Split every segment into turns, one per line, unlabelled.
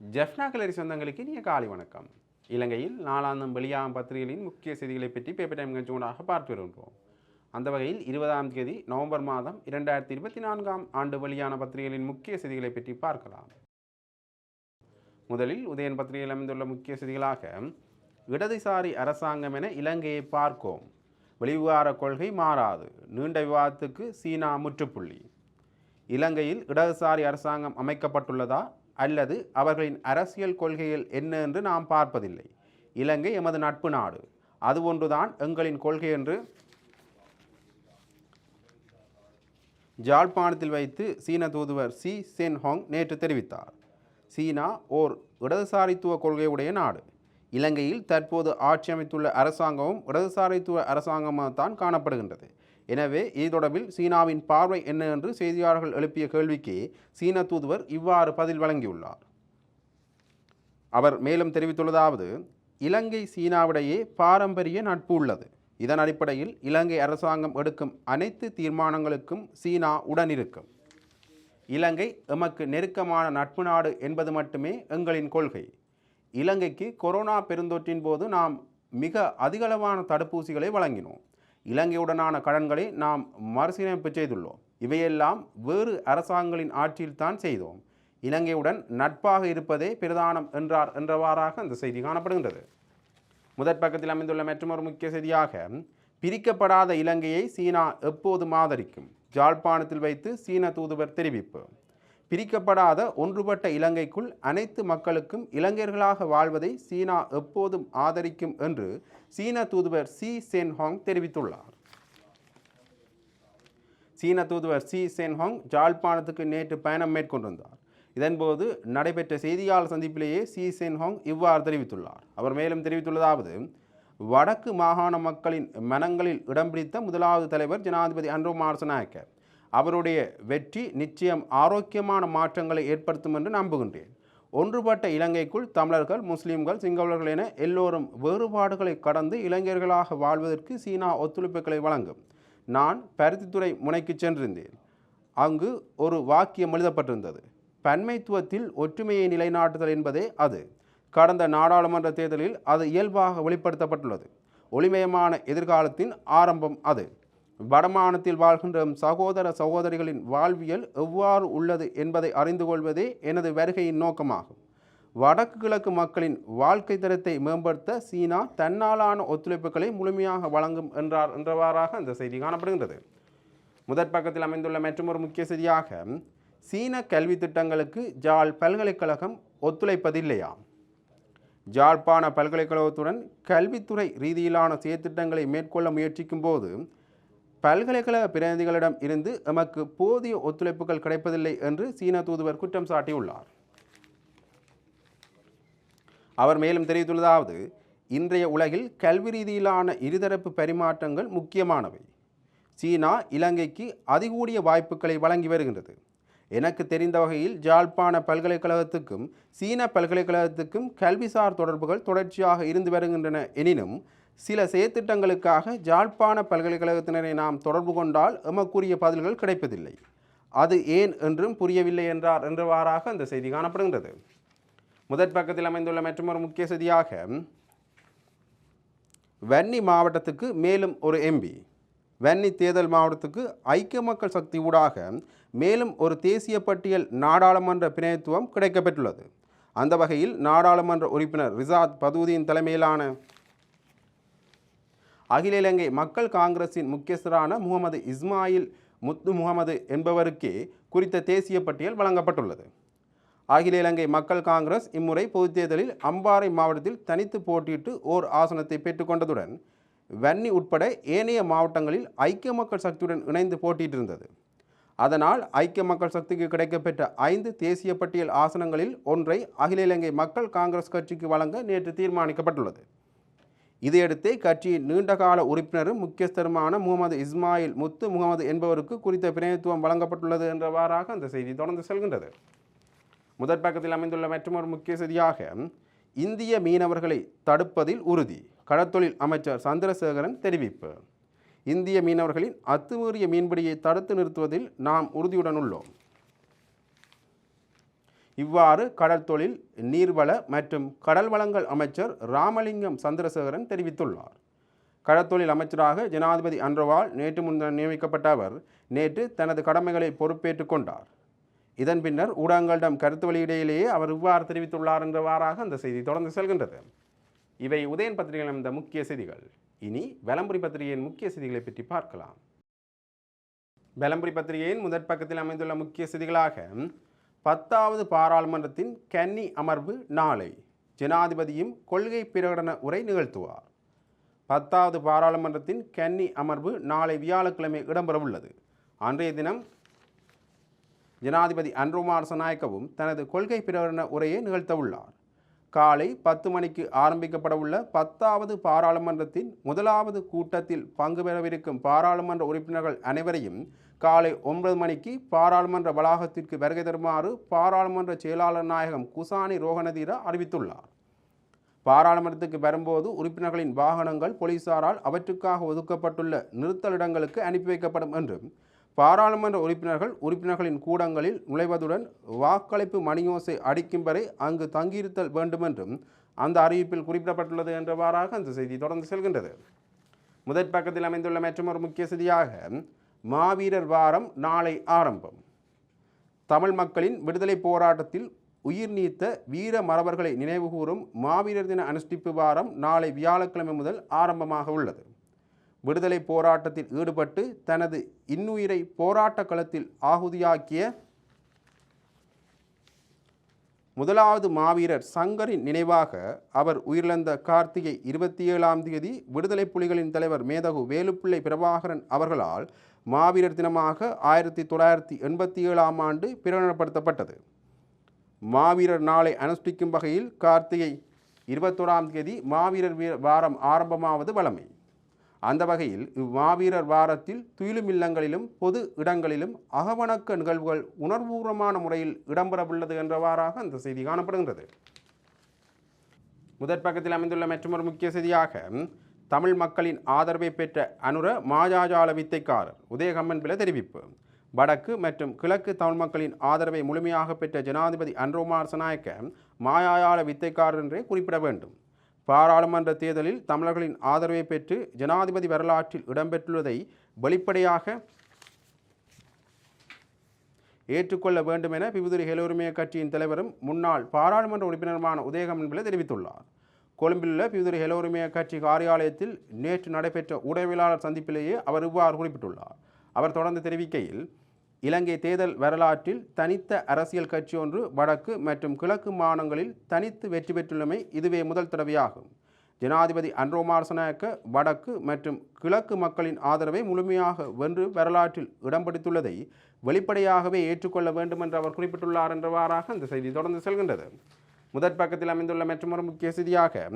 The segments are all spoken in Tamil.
ஜெஃப்னா கலரி சொந்தங்களுக்கு இனிய காலை வணக்கம். இலங்கையில் நாலாந்தம் வெளியாகும் பத்திரிகைகளின் முக்கிய செய்திகளை பற்றி பேப்பர் டைம் கட்சியூடாக பார்த்து வருகின்றோம். அந்த வகையில் இருபதாம் தேதி நவம்பர் மாதம் இரண்டாயிரத்தி இருபத்தி நான்காம் ஆண்டு வெளியான பத்திரிகைகளின் முக்கிய செய்திகளை பற்றி பார்க்கலாம். முதலில் உதயன் பத்திரிகையில் அமைந்துள்ள முக்கிய செய்திகளாக இடதுசாரி அரசாங்கம் என இலங்கையை பார்க்கோம். வெளிவிவகார கொள்கை மாறாது. நீண்ட விவாதத்துக்கு சீனா முற்றுப்புள்ளி. இலங்கையில் இடதுசாரி அரசாங்கம் அமைக்கப்பட்டுள்ளதா? அல்லது அவர்களின் அரசியல் கொள்கைகள் என்ன என்று நாம் பார்ப்பதில்லை. இலங்கை எமது நட்பு நாடு. அது ஒன்றுதான் எங்களின் கொள்கை என்று ஜாழ்ப்பாணத்தில் வைத்து சீன தூதுவர் சி. சென்ஹாங் நேற்று தெரிவித்தார். சீனா ஓர் இடதுசாரித்துவ கொள்கையுடைய நாடு. இலங்கையில் தற்போது ஆட்சி அமைத்துள்ள அரசாங்கமும் இடதுசாரித்துவ அரசாங்கமாகத்தான் காணப்படுகின்றது. எனவே இது தொடர்பில் சீனாவின் பார்வை என்ன என்று செய்தியாளர்கள் எழுப்பிய கேள்விக்கு சீன தூதுவர் இவ்வாறு பதில் வழங்கியுள்ளார். அவர் மேலும் தெரிவித்துள்ளதாவது இலங்கை சீனாவிடையே பாரம்பரிய நட்பு உள்ளது. இதன் அடிப்படையில் இலங்கை அரசாங்கம் எடுக்கும் அனைத்து தீர்மானங்களுக்கும் சீனா உடனிருக்கும். இலங்கை எமக்கு நெருக்கமான நட்பு நாடு என்பது மட்டுமே எங்களின் கொள்கை. இலங்கைக்கு கொரோனா பெருந்தொற்றின் போது நாம் மிக அதிகளவான தடுப்பூசிகளை வழங்கினோம். இலங்கையுடனான கடன்களை நாம் மறுசீரமைப்பு செய்துள்ளோம். இவையெல்லாம் வேறு அரசாங்கங்களின் ஆட்சியில் தான் செய்தோம். இலங்கையுடன் நட்பாக இருப்பதே பிரதானம் என்றார் என்றவாறாக அந்த செய்தி காணப்படுகின்றது. முதற் பக்கத்தில் அமைந்துள்ள மற்றொரு முக்கிய செய்தியாக பிரிக்கப்படாத இலங்கையை சீனா எப்போது ஆதரிக்கும் ஜாழ்ப்பாணத்தில் வைத்து சீன தூதுவர் தெரிவிப்பு. பிரிக்கப்படாத ஒன்றுபட்ட இலங்கைக்குள் அனைத்து மக்களுக்கும் இளைஞர்களாக வாழ்வதை சீனா எப்போதும் ஆதரிக்கும் என்று சீன தூதுவர் சி சென்ஹாங் தெரிவித்துள்ளார். சீன தூதுவர் சி சென்ஹாங் ஜாழ்ப்பாணத்துக்கு நேற்று பயணம் மேற்கொண்டிருந்தார். இதன்போது நடைபெற்ற செய்தியாளர் சந்திப்பிலேயே சி சென்ஹாங் இவ்வாறு தெரிவித்துள்ளார். அவர் மேலும் தெரிவித்துள்ளதாவது வடக்கு மாகாண மக்களின் மனங்களில் இடம் பிடித்த முதலாவது தலைவர் ஜனாதிபதி அன்ரோ மார்சநாயக்கர். அவருடைய வெற்றி நிச்சயம் ஆரோக்கியமான மாற்றங்களை ஏற்படுத்தும் என்று நம்புகின்றேன். ஒன்றுபட்ட இலங்கைக்குள் தமிழர்கள் முஸ்லீம்கள் சிங்களவர்கள் என எல்லோரும் வேறுபாடுகளை கடந்து இளைஞர்களாக வாழ்வதற்கு சீனா ஒத்துழைப்புகளை வழங்கும். நான் பருத்தித்துறை முனைக்கு சென்றிருந்தேன். அங்கு ஒரு வாக்கியம் எழுதப்பட்டிருந்தது. பன்மைத்துவத்தில் ஒற்றுமையை நிலைநாட்டுதல் என்பதே அது. கடந்த நாடாளுமன்ற தேர்தலில் அது இயல்பாக வெளிப்படுத்தப்பட்டுள்ளது. ஒளிமயமான எதிர்காலத்தின் ஆரம்பம் அது. வடமானத்தில் வாழ்கின்ற சகோதர சகோதரிகளின் வாழ்வியல் எவ்வாறு உள்ளது என்பதை அறிந்து கொள்வதே எனது வருகையின் நோக்கமாகும். வடக்கு கிழக்கு மக்களின் வாழ்க்கை தரத்தை மேம்படுத்த சீனா தன்னாலான ஒத்துழைப்புகளை முழுமையாக வழங்கும் என்றார் என்றவாறாக அந்த செய்தி காணப்படுகின்றது. முதற் பக்கத்தில் அமைந்துள்ள மற்றொரு முக்கிய செய்தியாக சீன கல்வி திட்டங்களுக்கு ஜாழ் பல்கலைக்கழகம் ஒத்துழைப்பதில்லையா? ஜாழ்ப்பாண பல்கலைக்கழகத்துடன் கல்வித்துறை ரீதியிலான செயற்திட்டங்களை மேற்கொள்ள முயற்சிக்கும் போது பல்கலைக்கழக பிரதிநிதிகளிடம் இருந்து எமக்கு போதிய ஒத்துழைப்புகள் கிடைப்பதில்லை என்று சீன தூதுவர் குற்றம் சாட்டியுள்ளார். அவர் மேலும் தெரிவித்துள்ளதாவது இன்றைய உலகில் கல்வி ரீதியிலான இருதரப்பு பரிமாற்றங்கள் முக்கியமானவை. சீனா இலங்கைக்கு அதிகூடிய வாய்ப்புகளை வழங்கி வருகின்றது. எனக்கு தெரிந்த வகையில் ஜாழ்ப்பாண பல்கலைக்கழகத்துக்கும் சீன பல்கலைக்கழகத்துக்கும் கல்விசார் தொடர்புகள் தொடர்ச்சியாக இருந்து வருகின்றன எனினும் சில செயற்திட்டங்களுக்காக ஜாழ்ப்பாண பல்கலைக்கழகத்தினரை நாம் தொடர்பு கொண்டால் எமக்குரிய பதில்கள் கிடைப்பதில்லை. அது ஏன் என்றும் புரியவில்லை என்றார் என்றவாறாக அந்த செய்தி காணப்படுகின்றது. முதற் பக்கத்தில் அமைந்துள்ள மற்றொரு முக்கிய செய்தியாக வன்னி மாவட்டத்துக்கு மேலும் ஒரு எம்பி வன்னி தேர்தல் மாவட்டத்துக்கு ஐக்கிய மக்கள் சக்தி ஊடாக மேலும் ஒரு தேசிய பட்டியல் நாடாளுமன்ற பிணையத்துவம் கிடைக்கப்பெற்றுள்ளது. அந்த வகையில் நாடாளுமன்ற உறுப்பினர் ரிசாத் பதூதியின் தலைமையிலான அகில இலங்கை மக்கள் காங்கிரசின் முக்கியஸ்தரான முகமது இஸ்மாயில் முத்து முகமது என்பவருக்கே குறித்த தேசிய பட்டியல் வழங்கப்பட்டுள்ளது. அகில இலங்கை மக்கள் காங்கிரஸ் இம்முறை பொதுத் தேர்தலில் அம்பாறை மாவட்டத்தில் தனித்து போட்டியிட்டு ஓர் ஆசனத்தை பெற்றுக்கொண்டதுடன் வன்னி உட்பட ஏனைய மாவட்டங்களில் ஐக்கிய மக்கள் சக்தியுடன் இணைந்து போட்டியிட்டிருந்தது. அதனால் ஐக்கிய மக்கள் சக்திக்கு கிடைக்கப்பெற்ற ஐந்து தேசிய பட்டியல் ஆசனங்களில் ஒன்றை அகில இலங்கை மக்கள் காங்கிரஸ் கட்சிக்கு வழங்க நேற்று தீர்மானிக்கப்பட்டுள்ளது. இதையடுத்தே கட்சியின் நீண்டகால உறுப்பினரும் முக்கியஸ்தருமான முகமது இஸ்மாயில் முத்து முகமது என்பவருக்கு குறித்த பிரதிநிதித்துவம் வழங்கப்பட்டுள்ளது என்றவாறாக அந்த செய்தி தொடர்ந்து செல்கின்றது. முதற் பக்கத்தில் அமைந்துள்ள மற்றொரு முக்கிய செய்தியாக இந்திய மீனவர்களை தடுப்பதில் உறுதி கடற்தொழில் அமைச்சர் சந்திரசேகரன் தெரிவிப்பு. இந்திய மீனவர்களின் அத்துமீறிய மீன்பிடியை தடுத்து நிறுத்துவதில் நாம் உறுதியுடன் உள்ளோம். இவ்வாறு கடல் தொழில் நீர்வள மற்றும் கடல் வளங்கள் அமைச்சர் ராமலிங்கம் சந்திரசேகரன் தெரிவித்துள்ளார். கடற்தொழில் அமைச்சராக ஜனாதிபதி அன்றவால் நேற்று முன்தினம் நியமிக்கப்பட்ட அவர் நேற்று தனது கடமைகளை பொறுப்பேற்றுக் கொண்டார். இதன் பின்னர் ஊடகங்களிடம் கருத்து வெளியிடையிலேயே அவர் இவ்வாறு தெரிவித்துள்ளார் என்றவாறாக அந்த செய்தி தொடர்ந்து செல்கின்றது. இவை உதயன் பத்திரிகையில் அமைந்த முக்கிய செய்திகள். இனி வலம்புரி பத்திரிகையின் முக்கிய செய்திகளை பற்றி பார்க்கலாம். வலம்புரி பத்திரிகையின் முதற் பக்கத்தில் அமைந்துள்ள முக்கிய செய்திகளாக பத்தாவது பாராளுமன்றத்தின் கன்னி அமர்வு நாளை ஜனாதிபதியும் கொள்கை பிரகடன உரை நிகழ்த்துவார். பத்தாவது பாராளுமன்றத்தின் கன்னி அமர்வு நாளை வியாழக்கிழமை இடம்பெறவுள்ளது. அன்றைய தினம் ஜனாதிபதி அன்ருமார் சநாயக்கவும் தனது கொள்கை பிரகடன உரையை நிகழ்த்தவுள்ளார். காலை பத்து மணிக்கு ஆரம்பிக்கப்படவுள்ள பத்தாவது பாராளுமன்றத்தின் முதலாவது கூட்டத்தில் பங்கு பெறவிருக்கும் பாராளுமன்ற உறுப்பினர்கள் அனைவரையும் காலை ஒன்பது மணிக்கு பாராளுமன்ற வளாகத்திற்கு வருகை தருமாறு பாராளுமன்ற செயலாளர் நாயகம் குசானி ரோகணதீர அறிவித்துள்ளார். பாராளுமன்றத்துக்கு வரும்போது உறுப்பினர்களின் வாகனங்கள் போலீசாரால் அவற்றுக்காக ஒதுக்கப்பட்டுள்ள நிறுத்தலிடங்களுக்கு அனுப்பி வைக்கப்படும் என்றும் பாராளுமன்ற உறுப்பினர்கள் உறுப்பினர்களின் கூடங்களில் நுழைவதுடன் வாக்களிப்பு மணியோசை அடிக்கும் வரை அங்கு தங்கியிருத்தல் வேண்டுமென்றும் அந்த அறிவிப்பில் குறிப்பிடப்பட்டுள்ளது என்றவாறாக அந்த செய்தி தொடர்ந்து செல்கின்றது. முதற் பக்கத்தில் அமைந்துள்ள மற்றொரு முக்கிய செய்தியாக மாவீரர் வாரம் நாளை ஆரம்பம். தமிழ் மக்களின் விடுதலை போராட்டத்தில் உயிர் நீத்த வீர மரபர்களை நினைவுகூறும் மாவீரர் தின அனுஷ்டிப்பு வாரம் நாளை வியாழக்கிழமை முதல் ஆரம்பமாக உள்ளது. விடுதலை போராட்டத்தில் ஈடுபட்டு தனது இன்னுயிரை போராட்ட களத்தில் ஆகுதியாக்கிய முதலாவது மாவீரர் சங்கரின் நினைவாக அவர் உயிரிழந்த கார்த்திகை இருபத்தி ஏழாம் தேதி விடுதலை புலிகளின் தலைவர் மேதகு வேலுப்பிள்ளை பிரபாகரன் அவர்களால் மாவீரர் தினமாக ஆயிரத்தி தொள்ளாயிரத்தி எண்பத்தி ஏழாம் ஆண்டு பிரகடனப்படுத்தப்பட்டது. மாவீரர் நாளை அனுஷ்டிக்கும் வகையில் கார்த்திகை இருபத்தோராம் தேதி மாவீரர் வீர வாரம் ஆரம்பமாவது வழமை. அந்த வகையில் இவ்மாவீரர் வாரத்தில் துயிலும் இல்லங்களிலும் பொது இடங்களிலும் அகவணக்க நிகழ்வுகள் உணர்வுபூர்வமான முறையில் இடம்பெறவுள்ளது என்றவாறாக அந்த செய்தி காணப்படுகின்றது. முதற் பக்கத்தில் அமைந்துள்ள மற்றொரு முக்கிய செய்தியாக தமிழ் மக்களின் ஆதரவை பெற்ற அனுர மாயாஜால வித்தைக்காரர் உதயகம்மன் பில தெரிவிப்பு. வடக்கு மற்றும் கிழக்கு தமிழ் மக்களின் ஆதரவை முழுமையாக பெற்ற ஜனாதிபதி அன்ரோமார் சநாயக்க மாயாயால வித்தைக்காரர் என்றே குறிப்பிட வேண்டும். பாராளுமன்ற தேர்தலில் தமிழர்களின் ஆதரவை பெற்று ஜனாதிபதி வரலாற்றில் இடம்பெற்றுள்ளதை வெளிப்படையாக ஏற்றுக்கொள்ள வேண்டும் என பிபுதுரி ஹெலோரிமைய கட்சியின் தலைவரும் முன்னாள் பாராளுமன்ற உறுப்பினருமான உதயகம் என்பதை தெரிவித்துள்ளார். கொழும்பில் உள்ள பிபுதுரி ஹெலோரிமைய கட்சி காரியாலயத்தில் நேற்று நடைபெற்ற ஊடகவியலாளர் சந்திப்பிலேயே அவர் இவ்வாறு குறிப்பிட்டுள்ளார். அவர் தொடர்ந்து தெரிவிக்கையில் இலங்கை தேர்தல் வரலாற்றில் தனித்த அரசியல் கட்சி ஒன்று வடக்கு மற்றும் கிழக்கு மாநிலங்களில் தனித்து வெற்றி பெற்றுள்ளமை இதுவே முதல் தடவையாகும். ஜனாதிபதி அன்ரோமார்சனாக்க வடக்கு மற்றும் கிழக்கு மக்களின் ஆதரவை முழுமையாக வென்று வரலாற்றில் இடம் பிடித்துள்ளதை வெளிப்படையாகவே ஏற்றுக்கொள்ள வேண்டும் என்று அவர் குறிப்பிட்டுள்ளார் என்றவாறாக அந்த செய்தி தொடர்ந்து செல்கின்றது. முதற் பக்கத்தில் அமைந்துள்ள மற்றொரு முக்கிய செய்தியாக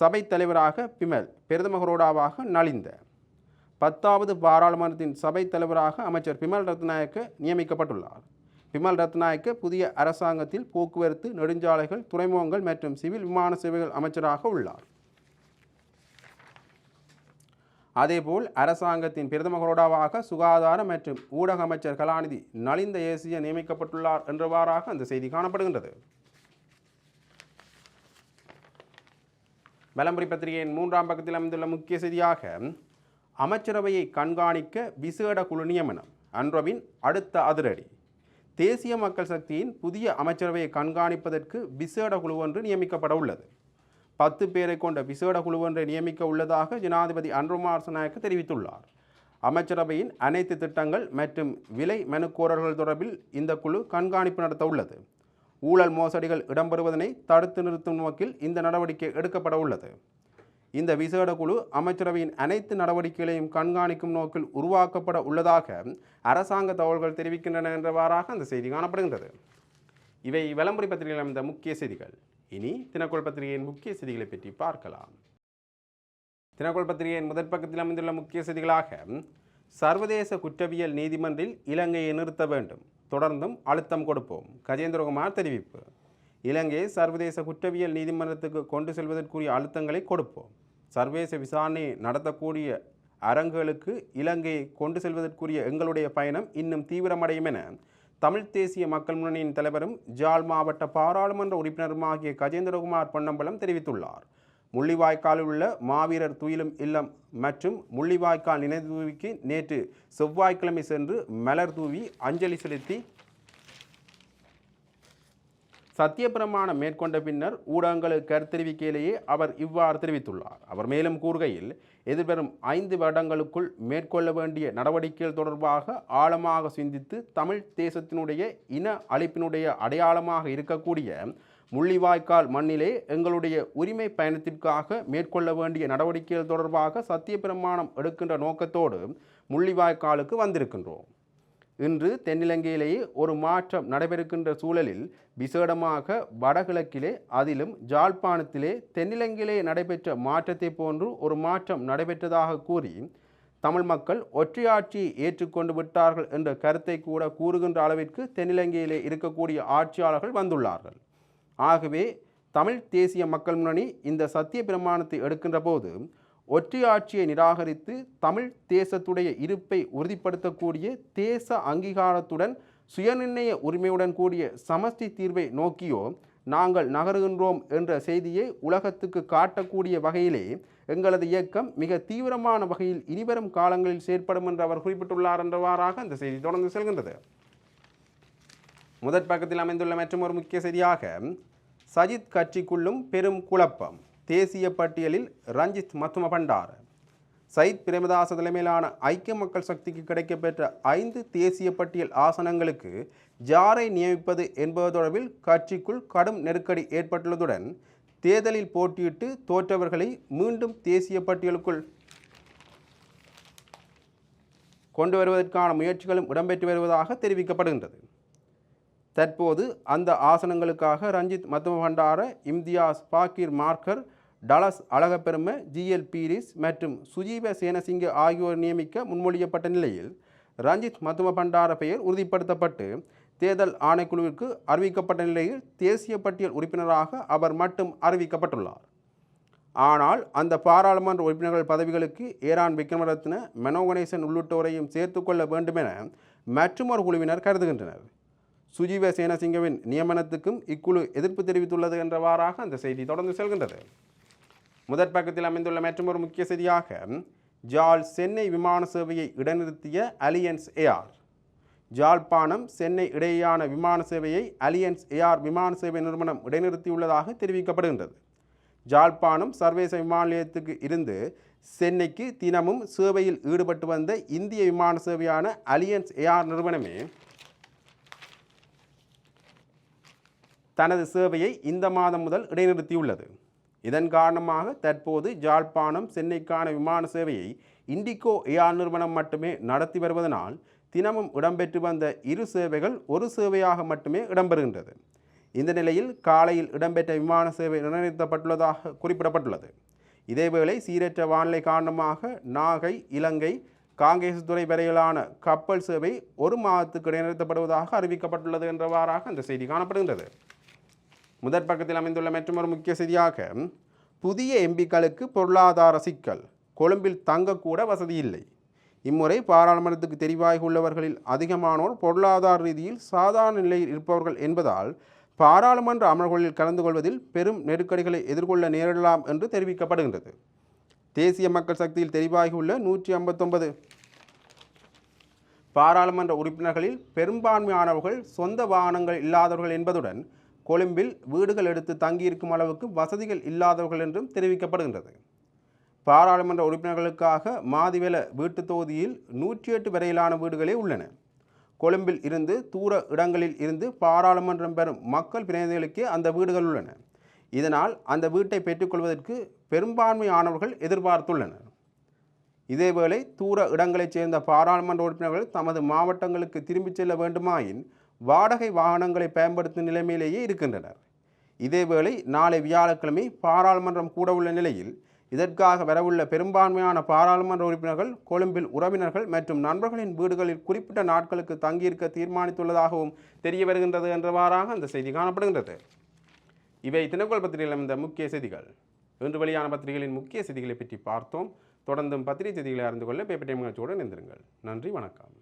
சபைத் தலைவராக பிமல் பெருதமகரோடாவாக நலிந்த. பத்தாவது பாராளுமன்றத்தின் சபைத் தலைவராக அமைச்சர் பிமல் ரத்நாயக்க நியமிக்கப்பட்டுள்ளார். பிமல் ரத்நாயக்க புதிய அரசாங்கத்தில் போக்குவரத்து நெடுஞ்சாலைகள் துறைமுகங்கள் மற்றும் சிவில் விமான சேவைகள் அமைச்சராக உள்ளார். அதேபோல் அரசாங்கத்தின் பிரதமரோடாவாக சுகாதார மற்றும் ஊடக அமைச்சர் கலாநிதி நலிந்த ஏசிய நியமிக்கப்பட்டுள்ளார் என்றவாறாக அந்த செய்தி காணப்படுகின்றது. வலம்புரி பத்திரிகையின் மூன்றாம் பக்கத்தில் அமைந்துள்ள முக்கிய செய்தியாக அமைச்சரவையை கண்காணிக்க விசேட குழு நியமனம். அன்றவின் அடுத்த அதிரடி. தேசிய மக்கள் சக்தியின் புதிய அமைச்சரவையை கண்காணிப்பதற்கு விசேட குழு ஒன்று நியமிக்கப்பட உள்ளது. பத்து பேரை கொண்ட விசேட குழு ஒன்றை நியமிக்க உள்ளதாக ஜனாதிபதி அன்ருமார் நாயக்க தெரிவித்துள்ளார். அமைச்சரவையின் அனைத்து திட்டங்கள் மற்றும் விலை மனுக்கோரர்கள் தொடர்பில் இந்த குழு கண்காணிப்பு நடத்த உள்ளது. ஊழல் மோசடிகள் இடம்பெறுவதனை தடுத்து நிறுத்தும் நோக்கில் இந்த நடவடிக்கை எடுக்கப்பட உள்ளது. இந்த விசேட குழு அமைச்சரவையின் அனைத்து நடவடிக்கைகளையும் கண்காணிக்கும் நோக்கில் உருவாக்கப்பட உள்ளதாக அரசாங்க தகவல்கள் தெரிவிக்கின்றன என்றவாறாக அந்த செய்தி காணப்படுகின்றது. இவை விளம்பரி பத்திரிகையில் அமைந்த முக்கிய செய்திகள். இனி தினக்கோள் பத்திரிகையின் முக்கிய செய்திகளை பற்றி பார்க்கலாம். தினக்கோள் பத்திரிகையின் முதற் பக்கத்தில் அமைந்துள்ள முக்கிய செய்திகளாக சர்வதேச குற்றவியல் நீதிமன்றில் இலங்கையை நிறுத்த வேண்டும். தொடர்ந்தும் அழுத்தம் கொடுப்போம். கஜேந்திரகுமார் தெரிவிப்பு. இலங்கையை சர்வதேச குற்றவியல் நீதிமன்றத்துக்கு கொண்டு செல்வதற்குரிய அழுத்தங்களை கொடுப்போம். சர்வதேச விசாரணை நடத்தக்கூடிய அரங்குகளுக்கு இலங்கையை கொண்டு செல்வதற்குரிய எங்களுடைய பயணம் இன்னும் தீவிரமடையும் என தமிழ் தேசிய மக்கள் முன்னணியின் தலைவரும் ஜாழ் மாவட்ட பாராளுமன்ற உறுப்பினருமாகிய கஜேந்திரகுமார் பொன்னம்பலம் தெரிவித்துள்ளார். முள்ளிவாய்க்காலில் உள்ள மாவீரர் துயிலும் இல்லம் மற்றும் முள்ளிவாய்க்கால் நினைவுக்கு நேற்று செவ்வாய்க்கிழமை சென்று மலர் தூவி அஞ்சலி செலுத்தி சத்தியப்பிரமாணம் மேற்கொண்ட பின்னர் ஊடகங்களுக்கு கருத்தெரிவிக்கையிலேயே அவர் இவ்வாறு தெரிவித்துள்ளார். அவர் மேலும் கூறுகையில் எதிர்வரும் ஐந்து வருடங்களுக்குள் மேற்கொள்ள வேண்டிய நடவடிக்கைகள் தொடர்பாக ஆழமாக சிந்தித்து தமிழ் தேசத்தினுடைய இன அழிப்பினுடைய அடையாளமாக இருக்கக்கூடிய முள்ளிவாய்க்கால் மண்ணிலே எங்களுடைய உரிமை பயணத்திற்காக மேற்கொள்ள வேண்டிய நடவடிக்கைகள் தொடர்பாக சத்தியப்பிரமாணம் எடுக்கின்ற நோக்கத்தோடு முள்ளிவாய்க்காலுக்கு வந்திருக்கின்றோம். இன்று தென்னிலங்கையிலேயே ஒரு மாற்றம் நடைபெறுகின்ற சூழலில் விசேடமாக வடகிழக்கிலே அதிலும் ஜாழ்ப்பாணத்திலே தென்னிலங்கையிலே நடைபெற்ற மாற்றத்தை போன்று ஒரு மாற்றம் நடைபெற்றதாக கூறி தமிழ் மக்கள் ஒற்றையாட்சியை ஏற்றுக்கொண்டு விட்டார்கள் என்ற கருத்தை கூட கூறுகின்ற அளவிற்கு தென்னிலங்கையிலே இருக்கக்கூடிய ஆட்சியாளர்கள் வந்துள்ளார்கள். ஆகவே தமிழ் தேசிய மக்கள் முன்னணி இந்த சத்திய பிரமாணத்தை எடுக்கின்ற போது ஒற்றையாட்சியை நிராகரித்து தமிழ் தேசத்துடைய இருப்பை உறுதிப்படுத்தக்கூடிய தேச அங்கீகாரத்துடன் சுயநிர்ணய உரிமையுடன் கூடிய சமஷ்டி தீர்வை நோக்கியோ நாங்கள் நகருகின்றோம் என்ற செய்தியை உலகத்துக்கு காட்டக்கூடிய வகையிலே எங்களது இயக்கம் மிக தீவிரமான வகையில் இனிவரும் காலங்களில் செயற்படும் என்று அவர் குறிப்பிட்டுள்ளார் என்றவாறாக அந்த செய்தி தொடர்ந்து செல்கின்றது. முதற் பக்கத்தில் அமைந்துள்ள மற்றும் ஒரு முக்கிய செய்தியாக சஜித் கட்சிக்குள்ளும் பெரும் குழப்பம். தேசிய பட்டியலில் ரஞ்சித் மத்தும பண்டார். சயித் பிரேமதாச தலைமையிலான ஐக்கிய மக்கள் சக்திக்கு கிடைக்கப்பெற்ற ஐந்து தேசிய பட்டியல் ஆசனங்களுக்கு ஜாரை நியமிப்பது என்பது தொடர்பில் கட்சிக்குள் கடும் நெருக்கடி ஏற்பட்டுள்ளதுடன் தேர்தலில் போட்டியிட்டு தோற்றவர்களை மீண்டும் தேசிய பட்டியலுக்குள் கொண்டு வருவதற்கான முயற்சிகளும் இடம்பெற்று வருவதாக தெரிவிக்கப்படுகின்றது. தற்போது அந்த ஆசனங்களுக்காக ரஞ்சித் மத்தும பண்டார இம்தியாஸ் பாக்கீர் மார்க்கர் டலஸ் அழகப்பெரும ஜிஎல் பீரிஸ் மற்றும் சுஜீவ சேனசிங்க ஆகியோர் நியமிக்க முன்மொழியப்பட்ட நிலையில் ரஞ்சித் மதும பண்டார பெயர் உறுதிப்படுத்தப்பட்டு தேர்தல் ஆணைக்குழுவிற்கு அறிவிக்கப்பட்ட நிலையில் தேசிய பட்டியல் உறுப்பினராக அவர் மட்டும் அறிவிக்கப்பட்டுள்ளார். ஆனால் அந்த பாராளுமன்ற உறுப்பினர்கள் பதவிகளுக்கு ஏரான் விக்ரமரத்ன மெனோ கணேசன் உள்ளிட்டோரையும் சேர்த்துக்கொள்ள வேண்டுமென மற்றுமொரு குழுவினர் கருதுகின்றனர். சுஜீவ சேனசிங்கவின் நியமனத்துக்கும் இக்குழு எதிர்ப்பு தெரிவித்துள்ளது என்றவாறாக அந்த செய்தி தொடர்ந்து செல்கின்றது. முதற் பக்கத்தில் அமைந்துள்ள மற்றொரு முக்கிய செய்தியாக ஜால் சென்னை விமான சேவையை இடைநிறுத்திய அலியன்ஸ் ஏஆர் ஜாழ்ப்பாணம் சென்னை இடையேயான விமான சேவையை அலியன்ஸ் ஏஆர் விமான சேவை நிறுவனம் இடைநிறுத்தியுள்ளதாக தெரிவிக்கப்படுகின்றது. ஜாழ்ப்பாணம் சர்வதேச விமான நிலையத்துக்கு இருந்து சென்னைக்கு தினமும் சேவையில் ஈடுபட்டு வந்த இந்திய விமான சேவையான அலியன்ஸ் ஏஆர் நிறுவனமே தனது சேவையை இந்த மாதம் முதல் இடைநிறுத்தியுள்ளது. இதன் காரணமாக தற்போது ஜாழ்ப்பாணம் சென்னைக்கான விமான சேவையை இண்டிகோ ஏஆர் நிறுவனம் மட்டுமே நடத்தி வருவதனால் தினமும் இடம்பெற்று வந்த இரு சேவைகள் ஒரு சேவையாக மட்டுமே இடம்பெறுகின்றது. இந்த நிலையில் காலையில் இடம்பெற்ற விமான சேவை நிர்ணயிக்கப்பட்டுள்ளதாக குறிப்பிடப்பட்டுள்ளது. இதேவேளை சீரற்ற வானிலை காரணமாக நாகை இலங்கை காங்கேசத்துறை வரையிலான கப்பல் சேவை ஒரு மாதத்துக்கு இடைநிறுத்தப்படுவதாக அறிவிக்கப்பட்டுள்ளது என்றவாறாக அந்த செய்தி காணப்படுகின்றது. முதற் பக்கத்தில் அமைந்துள்ள மற்றொரு முக்கிய செய்தியாக புதிய எம்பிக்களுக்கு பொருளாதார சிக்கல். கொழும்பில் தங்கக்கூட வசதி இல்லை. இம்முறை பாராளுமன்றத்துக்கு தெரிவாகி உள்ளவர்களில் அதிகமானோர் பொருளாதார ரீதியில் சாதாரண நிலையில் இருப்பவர்கள் என்பதால் பாராளுமன்ற அமர்வுகளில் கலந்து கொள்வதில் பெரும் நெருக்கடிகளை எதிர்கொள்ள நேரிடலாம் என்று தெரிவிக்கப்படுகின்றது. தேசிய மக்கள் சக்தியில் தெரிவாகியுள்ள நூற்றி ஐம்பத்தொன்பது பாராளுமன்ற உறுப்பினர்களில் பெரும்பான்மையானவர்கள் சொந்த வாகனங்கள் இல்லாதவர்கள் என்பதுடன் கொழும்பில் வீடுகள் எடுத்து தங்கியிருக்கும் அளவுக்கு வசதிகள் இல்லாதவர்கள் என்றும் தெரிவிக்கப்படுகின்றது. பாராளுமன்ற உறுப்பினர்களுக்காக மாதிவேல வீட்டு தொகுதியில் நூற்றி எட்டு வரையிலான வீடுகளே உள்ளன. கொழும்பில் இருந்து தூர இடங்களில் இருந்து பாராளுமன்றம் பெறும் மக்கள் பிரதிநிதிகளுக்கே அந்த வீடுகள் உள்ளன. இதனால் அந்த வீட்டை பெற்றுக்கொள்வதற்கு பெரும்பான்மையானவர்கள் எதிர்பார்த்துள்ளனர். இதேவேளை தூர இடங்களைச் சேர்ந்த பாராளுமன்ற உறுப்பினர்கள் தமது மாவட்டங்களுக்கு திரும்பிச் செல்ல வேண்டுமாயின் வாடகை வாகனங்களை பயன்படுத்தும் நிலைமையிலேயே இருக்கின்றனர். இதேவேளை நாளை வியாழக்கிழமை பாராளுமன்றம் கூட உள்ள நிலையில் இதற்காக வரவுள்ள பெரும்பான்மையான பாராளுமன்ற உறுப்பினர்கள் கொழும்பில் உறவினர்கள் மற்றும் நண்பர்களின் வீடுகளில் குறிப்பிட்ட நாட்களுக்கு தங்கியிருக்க தீர்மானித்துள்ளதாகவும் தெரிய வருகின்றது என்றவாறாக அந்த செய்தி காணப்படுகின்றது. இவை தினக்கோள் பத்திரிகையில் அமைந்த முக்கிய செய்திகள். இன்று வெளியான பத்திரிகைகளின் முக்கிய செய்திகளை பற்றி பார்த்தோம். தொடர்ந்தும் பத்திரிகை செய்திகளை அறிந்து கொள்ள பேப்பர் டைம் நிகழ்ச்சியோடு இணைந்திருங்கள். நன்றி வணக்கம்.